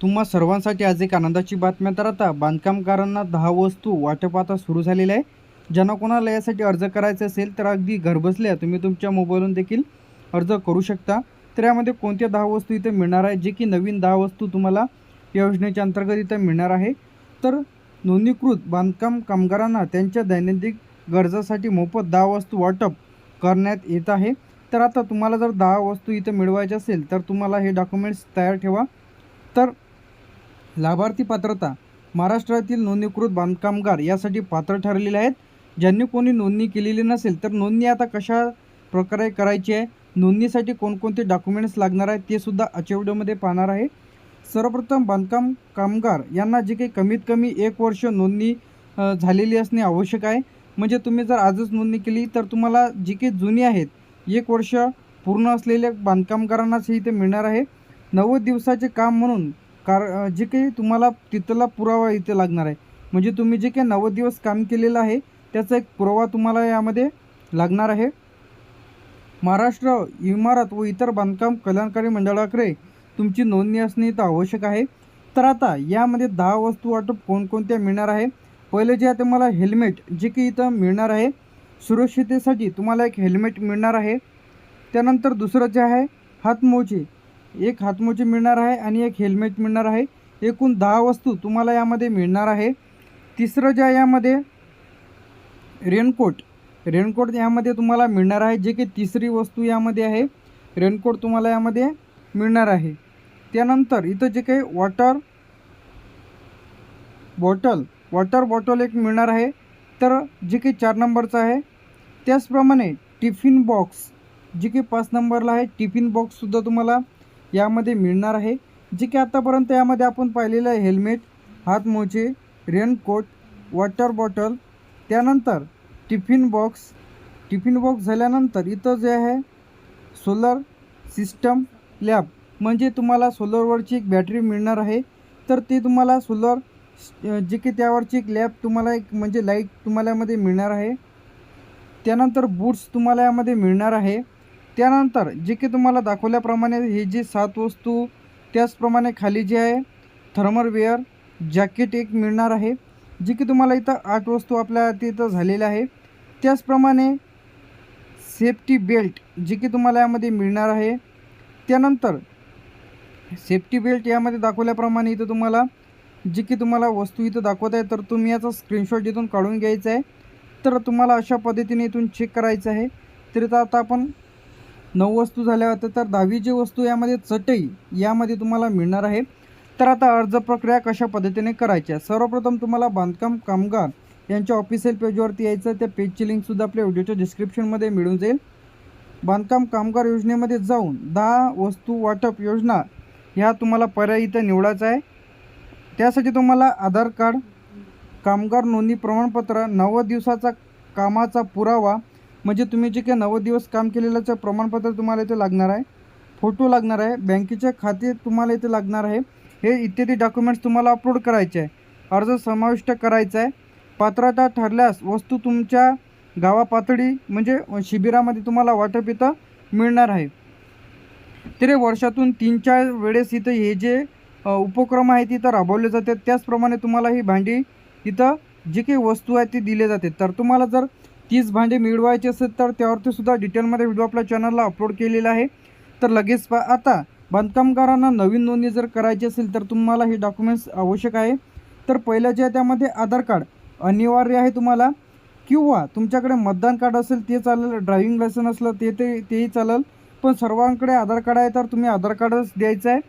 तुम्हा सर्वांसाठी आज एक आनंदाची बातम्या तर आता बांधकामकारांना दहा वस्तू वाटप आता सुरू झालेलं आहे ज्यांना कोणाला यासाठी अर्ज करायचा असेल तर अगदी घरबसल्या तुम्ही तुमच्या मोबाईलवरून देखील अर्ज करू शकता. तर यामध्ये कोणत्या दहा वस्तू इथे मिळणार आहे जे की नवीन दहा वस्तू तुम्हाला या योजनेच्या अंतर्गत इथं मिळणार आहे. तर नोंदणीकृत बांधकाम कामगारांना त्यांच्या दैनंदिन गरजासाठी मोफत दहा वस्तू वाटप करण्यात येत आहे. तर आता तुम्हाला जर दहा वस्तू इथं मिळवायच्या असेल तर तुम्हाला हे डॉक्युमेंट्स तयार ठेवा. तर लाभार्थी पात्रता. महाराष्ट्रातील नोंदणीकृत बांधकामगार यासाठी पात्र ठरलेले आहेत. ज्यांनी कोणी नोंदणी केलेली नसेल तर नोंदणी आता कशा प्रकारे करायची आहे? नोंदणीसाठी कोणकोणते डॉक्युमेंट्स लागणार आहेत? ते सुद्धा आजच्या व्हिडिओमध्ये पाहणार आहे. सर्वप्रथम बांधकाम कामगार यांना जे काही कमीत कमी एक वर्ष नोंदणी झालेली असणे आवश्यक आहे. म्हणजे तुम्ही जर आजच नोंदणी केली तर तुम्हाला जी काही जुनी आहेत एक वर्ष पूर्ण असलेल्या बांधकामगारांनाच हे इथे मिळणार आहे. नव्वद दिवसाचे काम म्हणून कार जे काही तुम्हाला तिथला पुरावा इथे लागणार आहे. म्हणजे तुम्ही जे काही नव्वद दिवस काम केलेलं आहे त्याचा एक पुरावा तुम्हाला यामध्ये लागणार आहे. महाराष्ट्र इमारत व इतर बांधकाम कल्याणकारी मंडळाकडे तुमची नोंदणी असणे इथं आवश्यक आहे. तर आता यामध्ये दहा वस्तू वाटप कोणकोणत्या मिळणार आहे? पहिले जे आहे तुम्हाला हेल्मेट जे की इथं मिळणार आहे सुरक्षितेसाठी तुम्हाला एक हेल्मेट मिळणार आहे. त्यानंतर दुसरं जे आहे हातमोजे. एक हातमोजे मिळणार आहे आणि एक हेल्मेट मिळणार आहे. एकूण दहा वस्तू तुम्हाला यामध्ये मिळणार आहे. तिसरं जे आहे यामध्ये रेनकोट. रेनकोट यामध्ये तुम्हाला मिळणार आहे जे की तिसरी वस्तू यामध्ये आहे. रेनकोट तुम्हाला यामध्ये मिळणार आहे. त्यानंतर इथं जे काही वॉटर बॉटल वॉटर बॉटल एक मिळणार आहे. तर जे काही चार नंबरचं आहे. त्याचप्रमाणे टिफिन बॉक्स जे काही पाच नंबरला आहे. टिफिन बॉक्ससुद्धा तुम्हाला यामध्ये मिळणार आहे जे की आत्तापर्यंत यामध्ये आपण पाहिलेलं आहे हेल्मेट हातमोजे रेनकोट वॉटर बॉटल त्यानंतर टिफिन बॉक्स. टिफिन बॉक्स झाल्यानंतर इथं जे आहे सोलर सिस्टम लॅब. म्हणजे तुम्हाला सोलरवरची एक बॅटरी मिळणार आहे. तर ते तुम्हाला सोलर जे की त्यावरची एक लॅब तुम्हाला एक म्हणजे लाइट तुम्हाला यामध्ये मिळणार आहे. त्यानंतर बूट्स तुम्हाला यामध्ये मिळणार आहे. त्यानंतर जे की तुम्हाला दाखवल्याप्रमाणे हे जे सात वस्तू त्याचप्रमाणे खाली जे आहे थर्मलवेअर जॅकेट एक मिळणार आहे. जे की तुम्हाला इथं आठ वस्तू आपल्या तिथं झालेल्या आहे. त्याचप्रमाणे सेफ्टी बेल्ट जे की तुम्हाला यामध्ये मिळणार आहे. त्यानंतर सेफ्टी बेल्ट यामध्ये दाखवल्याप्रमाणे इथं तुम्हाला जी की तुम्हाला वस्तू इथं दाखवत आहे तर तुम्ही याचा स्क्रीनशॉट इथून काढून घ्यायचा आहे. तर तुम्हाला अशा पद्धतीने इथून चेक करायचं आहे. तर इथं आता आपण नऊ वस्तू झाल्या होत्या तर दहावी जी वस्तू यामध्ये चटई यामध्ये तुम्हाला मिळणार आहे. तर आता अर्ज प्रक्रिया कशा पद्धतीने करायची आहे सर्वप्रथम तुम्हाला बांधकाम कामगार यांच्या ऑफिशियल पेजवरती यायचं त्या पेजची लिंकसुद्धा आपल्या व्हिडिओच्या डिस्क्रिप्शनमध्ये मिळून जाईल. बांधकाम कामगार योजनेमध्ये जाऊन दहा वस्तू वाटप योजना ह्या तुम्हाला पर्याय इथं निवडायचा आहे. त्यासाठी तुम्हाला आधार कार्ड कामगार नोंदणी प्रमाणपत्र नव्वद दिवसाचा कामाचा पुरावा म्हणजे तुम्ही जे काही नव्वद दिवस काम केलेल्याचं प्रमाणपत्र तुम्हाला इथे लागणार आहे. फोटो लागणार आहे. बँकेचे खाते तुम्हाला इथे लागणार आहे. हे इत्यादी डॉक्युमेंट्स तुम्हाला अपलोड करायचे आहे. अर्ज समाविष्ट करायचा आहे. पात्रता ठरल्यास वस्तू तुमच्या गावापातळी म्हणजे शिबिरामध्ये तुम्हाला वाटप इथं मिळणार आहे. तरी वर्षातून तीन चार वेळेस इथं हे जे उपक्रम आहेत इथं राबवले जातात. त्याचप्रमाणे तुम्हाला ही भांडी इथं जी काही वस्तू आहेत ती दिले जाते तर तुम्हाला जर तीस भांडे मिळवायचे असेल तर त्यावरती सुद्धा डिटेलमध्ये व्हिडिओ आपल्या चॅनलला अपलोड केलेला आहे. तर लगेच पा आता बांधकामगारांना नवीन नोंदणी जर करायची असेल तर तुम्हाला हे डॉक्युमेंट्स आवश्यक आहे. तर पहिलं जे आहे त्यामध्ये आधार कार्ड अनिवार्य आहे तुम्हाला. किंवा तुमच्याकडे मतदान कार्ड असेल ते चालेल. ड्रायव्हिंग लायसन असलं ते ते तेही चालेल. पण सर्वांकडे आधार कार्ड आहे तर तुम्ही आधार कार्डच द्यायचं आहे.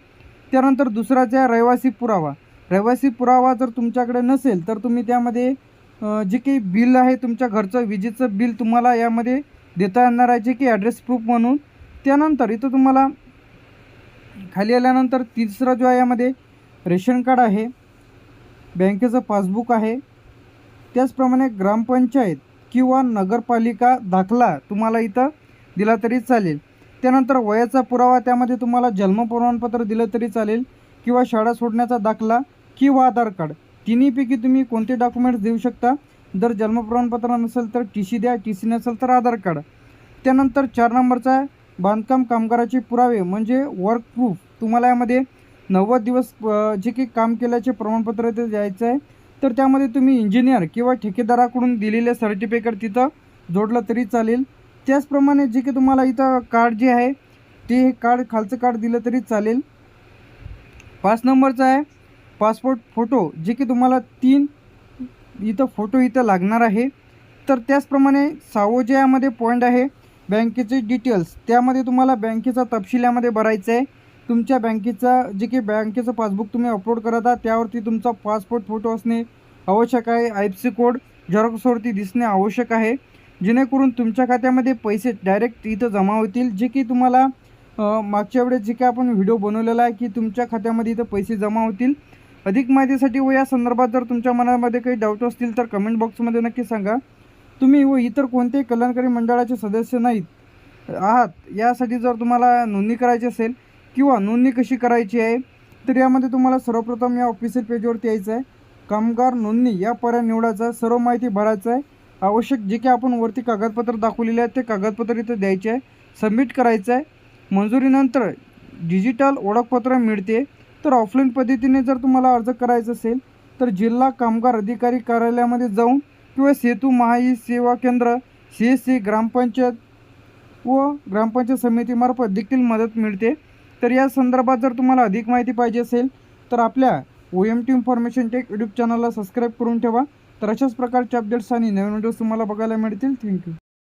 त्यानंतर दुसरा जे आहे रहिवासी पुरावा. रहिवासी पुरावा जर तुमच्याकडे नसेल तर तुम्ही त्यामध्ये जे काही बिल आहे तुमच्या घरचं विजेचं बिल तुम्हाला यामध्ये देता येणार आहे जे की ॲड्रेस प्रूफ म्हणून त्यानंतर इथं तुम्हाला खाली आल्यानंतर तिसरा जो आहे यामध्ये रेशन कार्ड आहे बँकेचं पासबुक आहे त्याचप्रमाणे ग्रामपंचायत किंवा नगरपालिका दाखला तुम्हाला इथं दिला तरी चालेल. त्यानंतर वयाचा पुरावा त्यामध्ये तुम्हाला जन्म प्रमाणपत्र दिलं तरी चालेल किंवा शाळा सोडण्याचा दाखला किंवा आधार कार्ड. तिन्हीपैकी तुम्ही कोणते डॉक्युमेंट्स देऊ शकता? जर जन्म प्रमाणपत्र नसेल तर टी सी द्या टी सी नसेल तर आधार कार्ड. त्यानंतर चार नंबरचा आहे बांधकाम कामगाराचे पुरावे म्हणजे वर्क प्रूफ तुम्हाला यामध्ये नव्वद दिवस जे काही काम केल्याचे प्रमाणपत्र ते द्यायचं आहे. तर त्यामध्ये तुम्ही इंजिनियर किंवा ठेकेदाराकडून दिलेले सर्टिफिकेट तिथं जोडलं तरी चालेल. त्याचप्रमाणे जे की तुम्हाला इथं कार्ड जे आहे ते हे कार्ड खालचं कार्ड दिलं तरी चालेल. पाच नंबरचं आहे पासपोर्ट फोटो जे की तुम्हाला तीन इथं फोटो इथं लागणार आहे. तर त्याचप्रमाणे सावोजयामध्ये पॉईंट आहे. बँकेचे डिटेल्स त्यामध्ये तुम्हाला बँकेचा तपशील यामध्ये भरायचा आहे. तुमच्या बँकेचा जे की बँकेचं पासबुक तुम्ही अपलोड करत आहात त्यावरती तुमचा पासपोर्ट फोटो असणे आवश्यक आहे. आय एफ सी कोड झेरॉक्सवरती दिसणे आवश्यक आहे. जेणेकरून तुमच्या खात्यामध्ये पैसे डायरेक्ट इथं जमा होतील. जे की तुम्हाला मागच्या वेळेस जे काही आपण व्हिडिओ बनवलेला आहे की तुमच्या खात्यामध्ये इथं पैसे जमा होतील. अधिक माहितीसाठी व या संदर्भात जर तुमच्या मनामध्ये काही डाऊट असतील तर कमेंट बॉक्समध्ये नक्की सांगा. तुम्ही व इतर कोणत्याही कल्याणकारी मंडळाचे सदस्य नाहीत आहात यासाठी जर तुम्हाला नोंदणी करायची असेल किंवा नोंदणी कशी करायची आहे तर यामध्ये तुम्हाला सर्वप्रथम या ऑफिशियल पेजवरती यायचं आहे. कामगार नोंदणी या पर्याय निवडायचा आहे सर्व माहिती भरायचं आहे. आवश्यक जे काही आपण वरती कागदपत्र दाखवलेले आहेत ते कागदपत्र इथं द्यायचे आहे. सबमिट करायचं आहे. मंजुरीनंतर डिजिटल ओळखपत्र मिळते. तर ऑफलाईन पद्धतीने जर तुम्हाला अर्ज करायचा असेल तर जिल्हा कामगार अधिकारी कार्यालयामध्ये जाऊन किंवा सेतू महाई सेवा केंद्र सी एस सी ग्रामपंचायत व ग्रामपंचायत समितीमार्फत देखील मदत मिळते. तर या संदर्भात जर तुम्हाला अधिक माहिती पाहिजे असेल तर आपल्या O M T information tech YouTube चॅनलला सबस्क्राईब करून ठेवा. तर अशाच प्रकारचे अपडेट्स आणि नवीन व्हिडिओज तुम्हाला बघायला मिळतील. थँक्यू